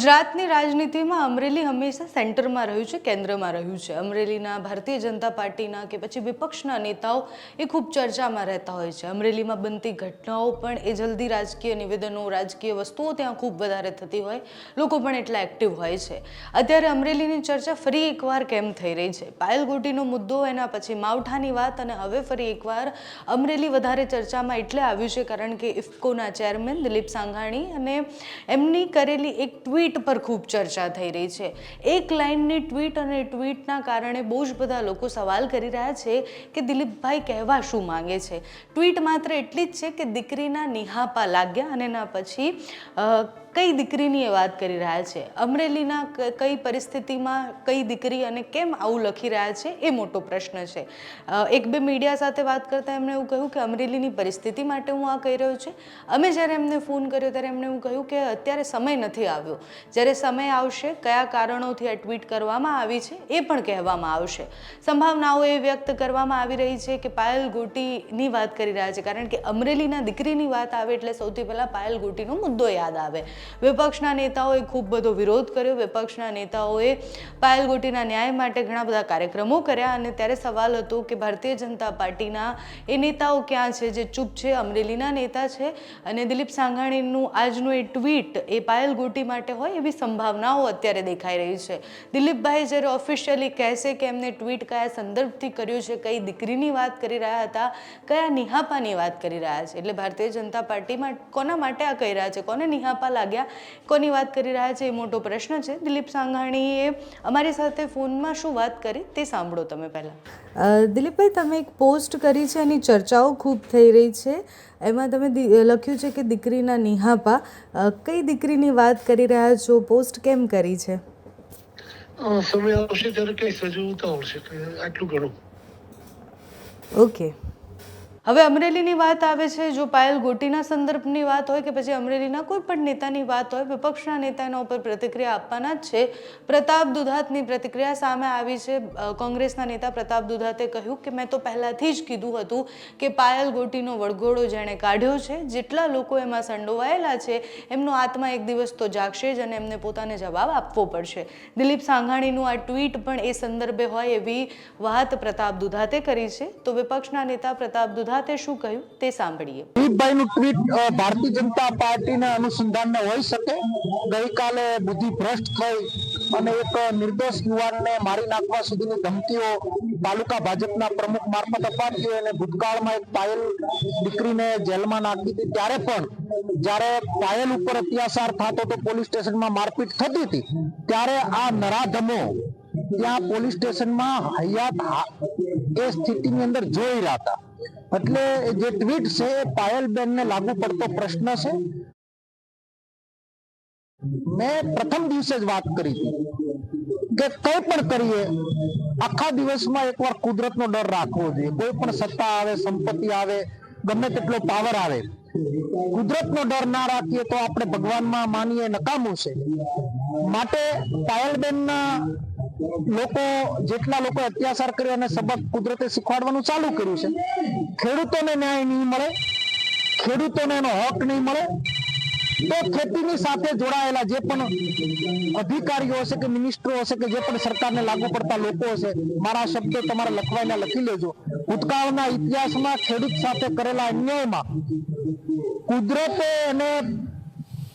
ગુજરાતની રાજનીતિમાં અમરેલી હંમેશા સેન્ટરમાં રહ્યું છે, કેન્દ્રમાં રહ્યું છે. અમરેલીના ભારતીય જનતા પાર્ટીના કે પછી વિપક્ષના નેતાઓ એ ખૂબ ચર્ચામાં રહેતા હોય છે. અમરેલીમાં બનતી ઘટનાઓ પણ એ જલ્દી રાજકીય નિવેદનો, રાજકીય વસ્તુઓ ત્યાં ખૂબ વધારે થતી હોય. લોકો પણ એટલા એક્ટિવ હોય છે. અત્યારે અમરેલીની ચર્ચા ફરી એકવાર કેમ થઈ રહી છે? પાયલ ગોટીનો મુદ્દો, એના પછી માવઠાની વાત અને હવે ફરી એકવાર અમરેલી વધારે ચર્ચામાં એટલે આવ્યું છે, કારણ કે ઇફકોના ચેરમેન દિલીપ સાંઘાણી અને એમની કરેલી એક ટ્વીટ પર ખૂબ ચર્ચા થઈ રહી છે. એક લાઇનની ટ્વીટ અને ટ્વીટના કારણે બહુ જ બધા લોકો સવાલ કરી રહ્યા છે કે દિલીપભાઈ કહેવા શું માંગે છે? ટ્વીટ માત્ર એટલી જ છે કે દીકરીના નિહાપા લાગ્યા અને એના પછી કઈ દીકરીની એ વાત કરી રહ્યા છે? અમરેલીના કઈ પરિસ્થિતિમાં કઈ દીકરી અને કેમ આવું લખી રહ્યા છે એ મોટો પ્રશ્ન છે. એક બે મીડિયા સાથે વાત કરતાં એમણે એવું કહ્યું કે અમરેલીની પરિસ્થિતિ માટે હું આ કહી રહ્યો છું. અમે જ્યારે એમને ફોન કર્યો ત્યારે એમણે એવું કહ્યું કે અત્યારે સમય નથી આવ્યો. જ્યારે સમય આવશે, કયા કારણોથી આ ટ્વીટ કરવામાં આવી છે એ પણ કહેવામાં આવશે. સંભાવનાઓ એ વ્યક્ત કરવામાં આવી રહી છે કે પાયલ ગોટીની વાત કરી રહ્યા છે. કારણ કે અમરેલીના દીકરીની વાત આવે એટલે સૌથી પહેલાં પાયલ ગોટીનો મુદ્દો યાદ આવે. વિપક્ષના નેતાઓએ ખૂબ બધો વિરોધ કર્યો. વિપક્ષના નેતાઓએ પાયલ ગોટીના ન્યાય માટે ઘણા બધા કાર્યક્રમો કર્યા અને ત્યારે સવાલ હતો કે ભારતીય જનતા પાર્ટીના એ નેતાઓ ક્યાં છે? જે ચૂપ છે, અમરેલીના નેતા છે અને દિલીપ સાંઘાણીનું આજનું એ ટ્વીટ એ પાયલ ગોટી માટે હોય એવી સંભાવનાઓ અત્યારે દેખાઈ રહી છે. દિલીપભાઈ જ્યારે ઓફિશિયલી કહેશે કે એમને ટ્વીટ કયા સંદર્ભથી કર્યું છે, કઈ દીકરીની વાત કરી રહ્યા હતા, કયા નિહાપાની વાત કરી રહ્યા છે? એટલે ભારતીય જનતા પાર્ટીમાં કોના માટે આ કહી રહ્યા છે? કોને નિહાપા લાગ્યા. કોની વાત કરી રહ્યા છે એ મોટો પ્રશ્ન છે. દિલીપ સાંઘાણીએ અમારી સાથે ફોનમાં શું વાત કરી તે સાંભળો તમે પહેલાં. દિલીપભાઈ તમે એક પોસ્ટ કરી છે એની ચર્ચાઓ ખૂબ થઈ રહી છે. એમાં તમે લખ્યું છે કે દીકરીના નિહાપા. કઈ દીકરીની વાત કરી રહ્યા છો? પોસ્ટ કેમ કરી છે? સમય આવશે ત્યારે કઈ હજુ આવશે. આટલું ઘણું. ઓકે. હવે અમરેલીની વાત આવે છે, જો પાયલ ગોટીના સંદર્ભની વાત હોય કે પછી અમરેલીના કોઈ પણ નેતાની વાત હોય, વિપક્ષના નેતા એના ઉપર પ્રતિક્રિયા આપવાના જ છે. પ્રતાપ દુધાતની પ્રતિક્રિયા સામે આવી છે. કોંગ્રેસના નેતા પ્રતાપ દુધાતે કહ્યું કે, મેં તો પહેલાંથી જ કીધું હતું કે પાયલ ગોટીનો વળગોળો જેણે કાઢ્યો છે. જેટલા લોકો એમાં સંડોવાયેલા છે, એમનો આત્મા એક દિવસ તો જાગશે જ અને એમને પોતાને જવાબ આપવો પડશે. દિલીપ સાંઘાણીનું આ ટ્વીટ પણ એ સંદર્ભે હોય એવી વાત પ્રતાપ દુધાતે કરી છે. તો વિપક્ષના નેતા પ્રતાપ દુધાતે શું કહ્યું તે સાંભળીએ. દિલીપભાઈનું ટ્વીટ ભારતીય જનતા પાર્ટીના અનુસંધાનને હોઈ શકે. ગઈકાલે બુદ્ધિ ભ્રષ્ટ થઈ અને એક નિર્દોષ યુવાનને મારી નાખવા સુધીની ધમકીઓ તાલુકા ભાજપના પ્રમુખ મારફત અપાતી અને ભૂતકાળમાં એક પાયલ દીકરીને જેલમાં નાખી હતી. ત્યારે પણ જ્યારે પાયલ ઉપર અત્યાચાર થતો તો પોલીસ સ્ટેશનમાં મારપીટ થતી હતી. ત્યારે આ નરાધમો ત્યાં પોલીસ સ્ટેશનમાં હયાત એ સ્થિતિની અંદર જોઈ રહ્યા હતા. એટલે જે ટ્વીટ છે એ પાયલબેનને લાગુ પડતો પ્રશ્ન છે. મેં પ્રથમ દિવસે જ વાત કરી હતી કે કંઈ પણ કરીએ, આખા દિવસમાં એકવાર કુદરતનો ડર રાખવો જોઈએ. કોઈ પણ સત્તા આવે, સંપત્તિ આવે, ગમે તેટલો પાવર આવે. કુદરતનો ડર ના રાખીએ તો આપણે ભગવાનમાં માનીએ નકામું છે. માટે પાયલબેનના લોકો, જેટલા લોકો અત્યાચાર કર્યો અને સબક કુદરતે શીખવાડવાનું ચાલુ કર્યું છે, ખેડૂતોને ન્યાય નહીં મળે, ખેડૂતોને એનો હક નહીં મળે, તો ખેતીની સાથે જોડાયેલા જે પણ અધિકારીઓ હશે કે મિનિસ્ટરો હશે કે જે પણ સરકારને લાગુ પડતા લોકો હશે, મારા શબ્દો તમારે લખવાના લખી લેજો. ભૂતકાળના ઇતિહાસમાં ખેડૂત સાથે કરેલા અન્યાયમાં કુદરતે એને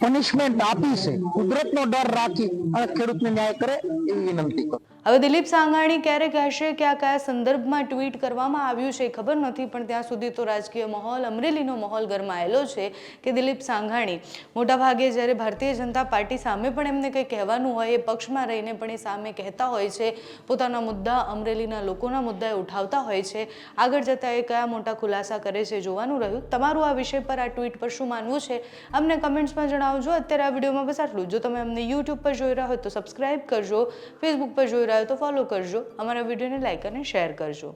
પનિશમેન્ટ આપી છે. કુદરતનો ડર રાખી અને ખેડૂતને ન્યાય કરે એવી વિનંતી કરું. હવે દિલીપ સાંગાણી ક્યારે કહેશે કે આ કયા સંદર્ભમાં ટ્વીટ કરવામાં આવ્યું છે ખબર નથી, પણ ત્યાં સુધી તો રાજકીય માહોલ, અમરેલીનો માહોલ ગરમાયેલો છે કે દિલીપ સાંઘાણી મોટાભાગે જ્યારે ભારતીય જનતા પાર્ટી સામે પણ એમને કંઈ કહેવાનું હોય, એ પક્ષમાં રહીને પણ એ સામે કહેતા હોય છે. પોતાના મુદ્દા અમરેલીના લોકોના મુદ્દા ઉઠાવતા હોય છે. આગળ જતાં એ કયા મોટા ખુલાસા કરે છે જોવાનું રહ્યું. તમારું આ વિષય પર આ ટ્વીટ પર શું માનવું છે? અમને કમેન્ટ્સમાં જણાવજો અત્યારે આ વિડીયોમાં બસ આટલું જો. તમે અમને યુટ્યુબ પર જોઈ રહ્યા હોય તો સબસ્ક્રાઇબ કરજો ફેસબુક પર જોઈ રહ્યા હોય તો ફોલો કરજો. અમારા વિડીયોને લાઇક અને શેર કરજો.